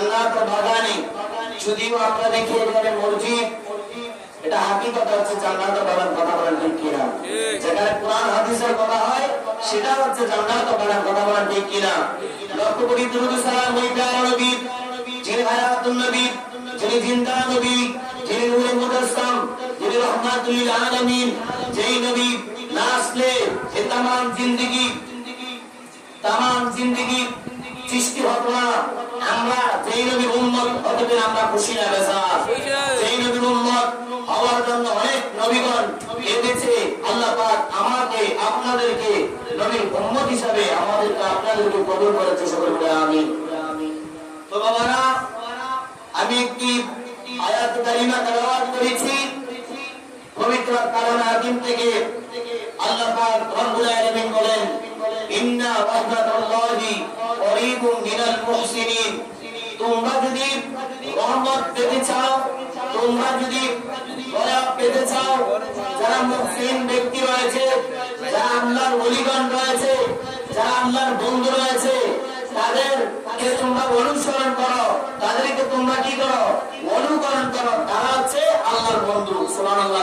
জান্নাত বাগানে যদিও আমরা দেখি এখানে মসজিদ, এটা হাকিকত হচ্ছে জান্নাত বাগান কথা বলেন ঠিক কিনা যেখানে কোরআন, হাদিসের কথা হয়, সেটা হচ্ছে জান্নাত বাগান কথা বলেন ঠিক কিনা লক্ষ্য করি দুরুদ সালাম ওই নবী, যিনি হায়াতুন নবী, যিনি জিন্দা নবী, যিনি নূরে মুজাসসাম যিনি রহমাতুল আলামিন, যেই নবী না আসলে এ তামাম জিন্দেগি সৃষ্টি হতো না। আমরা যেই নবীর উম্মত হতে আমরা খুশি না বেসা যেই নবীর উম্মত হওয়ার জন্য অনেক নবীগণ কেঁদেছে। আল্লাহ পাক আমাকে, আপনাদেরকে নবীর উম্মত হিসাবে আমাদেরকে আপনাদেরকে কবুল করেছে সকল বলে আমি তো বাবারা, আমি একটি আয়াত কারিমা তেলাওয়াত করেছি। পবিত্র কারণ আদিম থেকে আল্লাহ পাক রব্বুল আলামিন বলেন, ইন্না মিনাল মুহসিনিন তোমরা যদি রহমত পেতে চাও, তোমরা যদি পেতে চাও, যারা মুহসিন ব্যক্তি রয়েছে, যারা আল্লাহর ওলিগণ রয়েছে, যারা আল্লাহর বন্ধু রয়েছে, তাদেরকে তোমরা অনুসরণ করো, তাদেরকে তোমরা কি করো? অনুকরণ করো। তারা হচ্ছে আল্লাহর বন্ধু, সুবহানাল্লাহ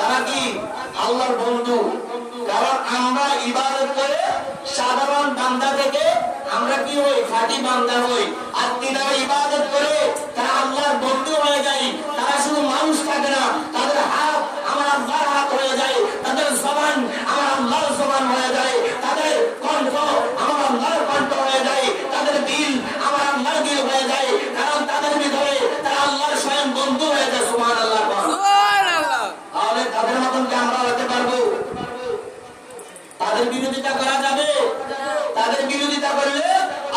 তারা কি? আল্লাহর বন্ধু। কারণ আমরা ইবাদত করে থেকে হই বান্দা হই ইবাদত করে তারা আল্লাহর বন্ধু হয়ে যায় তারা শুধু মানুষ থাকে না তাদের হাত আমার আল্লাহর হাত হয়ে যায় তাদের জবান আমার আল্লাহর জবান হয়ে যায় তাদের কণ্ঠ আমার আল্লাহর কণ্ঠ হয়ে যায় তাদের দিল আমার আল্লাহর দিল হয়ে যায় কারণ তাদের ভিতরে তারা আল্লাহর স্বয়ং বন্ধু হয়ে যায় সুমান আল্লাহ তাহলে তাদের মতন কি আমরা হতে পারব? তাদের বিরোধিতা করা যাবে? তাদের বিরোধিতা করলে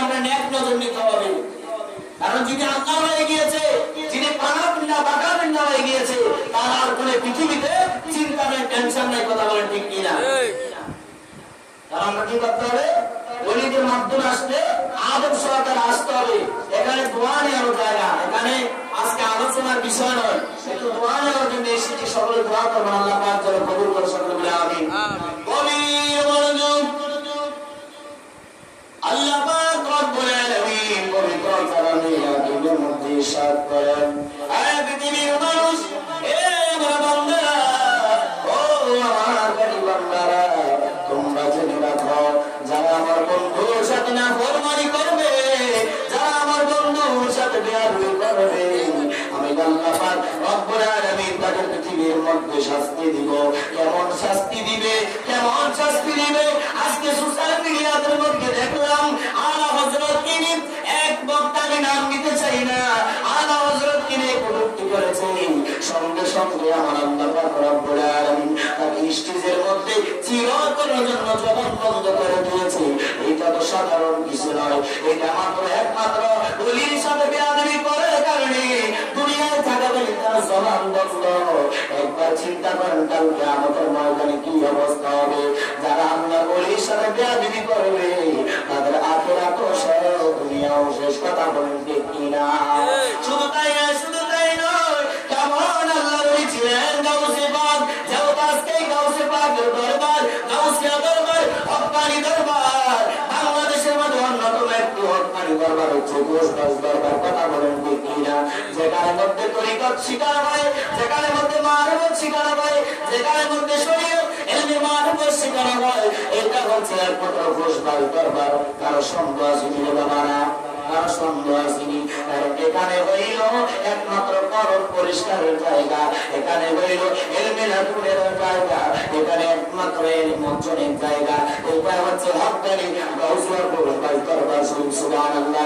আমরা ন্যাক নজর নিতে হবে। কারণ যিনি আল্লাহ হয়ে গিয়েছে, যিনি হয়ে গিয়েছে, তার আর কোনো পৃথিবীতে চিন্তা টেনশন কথা ঠিক কিনা? এখানে আজকে আলোচনার বিষয় নয়। একটু দোয়া নেওয়ার জন্য সকলে করবেন, আল্লাহ পাক মধ্যে শাস্তি দিব। কেমন শাস্তি দিবে? কেমন শাস্তি দিবে? আজকে সোশ্যাল মিডিয়াদের মধ্যে দেখলাম, আলা হযরত কিনি এক বক্তা আমি নাম নিতে চাই না। আলা হযরত কিনি কটূক্তি করেছেন, সঙ্গে সঙ্গে আমার আল্লাহ রব্বুল আলামিন স্টেজের মধ্যে জন্য জবান বন্ধ করে দিয়েছে। এটা তো সাধারণ কিছু নয়, এটা মাত্র একমাত্র বলির সাথে বেয়াদবি করার কারণে দুনিয়ায় তার জবান বন্ধ। একবার চিন্তা করেন কালকে আমাদের ময়দানে কি অবস্থা হবে? যারা আল্লাহ বলির সাথে বেয়াদবি করবে, তাদের আখেরা তো দুনিয়াও শেষ কথা বলেন কিনা? শুধু তাই না শুধু তাই মধ্যে মধ্যে তরিকত শিকার হয় শিকার হয় যেখানে মধ্যে শরীর এমনি মানবত শিকার হয়। এটা হচ্ছে একমাত্র ঘোষবাস দরবার। কারও সন্দেহ আছে মিলে বাবারা কারও সন্দেহ আসেনি। কারণ এখানে হইল একমাত্র করণ পরিষ্কারের জায়গা। এখানে হইল এলমেলাতুনের জায়গা। এখানে একমাত্র এর মঞ্চনের জায়গা। এটা হচ্ছে হকানি গাউসুয়ার পরিবার দরবার। সুবহানাল্লাহ।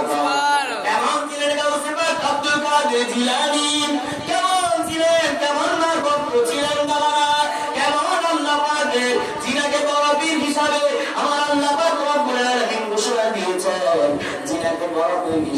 কাদের জিলানি।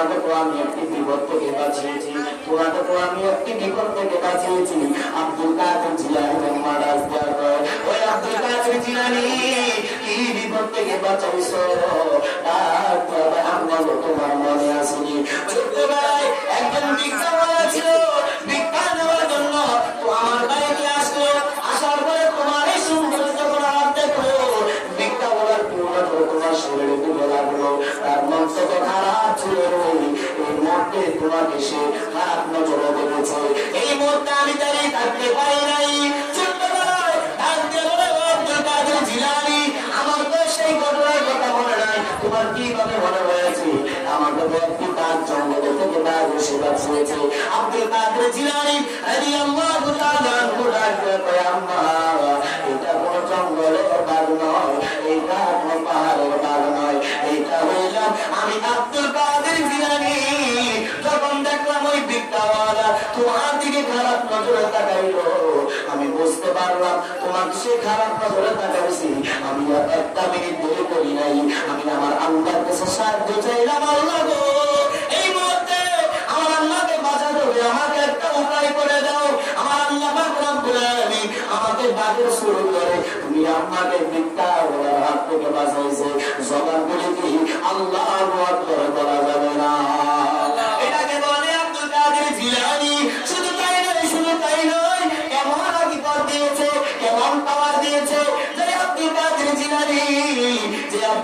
তোমাকে তো আমি একটি বিপদ থেকে বাঁচিয়েছি তোমাকে তো আমি একটি বিপদ থেকে বাঁচিয়েছি আব্দুল কাদের জিলানি দেওয়ার ওই আব্দুল কাদের জিলানি কি বিপদ থেকে বাঁচাইছো গো, তোমার মনে আসেনি। ছোট্টবেলায় একজন ভিক্ষাওয়ালা ছিল। ভিক্ষা নেওয়ার জন্য তো আমার বাড়িতে আসলো আসার পরে তোমার এই সুন্দর যখন হাত দেখল ভিক্ষা বলার পুরো তোমার শরীরে পুজো লাগল তার মন তো খারাপ ছিল। রে। এই মুহূর্তে তোমাকে সে খারাপ নজরে দেখেছে এই মুহূর্তে আমি দাঁড়িয়ে থাকতে পারি নাই ছোট্টবেলায় ডাক দিয়ে বলে, "ও আব্দুল কাদের জিলানী, আমার তো সেই ঘটনার কথা মনে নাই তোমার কীভাবে মনে হয়েছে আমাকে তো একটি কাজ জঙ্গলে থেকে বাঘ এসে আমি আব্দুল কাদের জিলানী তোমার দিকে খারাপ নজরে তাকাইলো। আমি বুঝতে পারলাম তোমাকে সে খারাপ নজরে তাকাইছি। আমি একটা মিনিট দেরি করি নাই। আমি আমার আল্লাহর কাছে সাহায্য চাইলাম আল্লাহ গো। এই মুহূর্তে আমার আল্লাহকে বাঁচাতে হবে আমাকে একটা উপায় করে দাও। আমার আল্লাহ আমাকে বাগের শুরু করে। তুমি আমাকে ভিক্ষা বলার হাত থেকে বাঁচাইছে। জবান বলে কি আল্লাহ বলা যাবে না। এটাকে বলে আব্দুল কাদের জিলানি।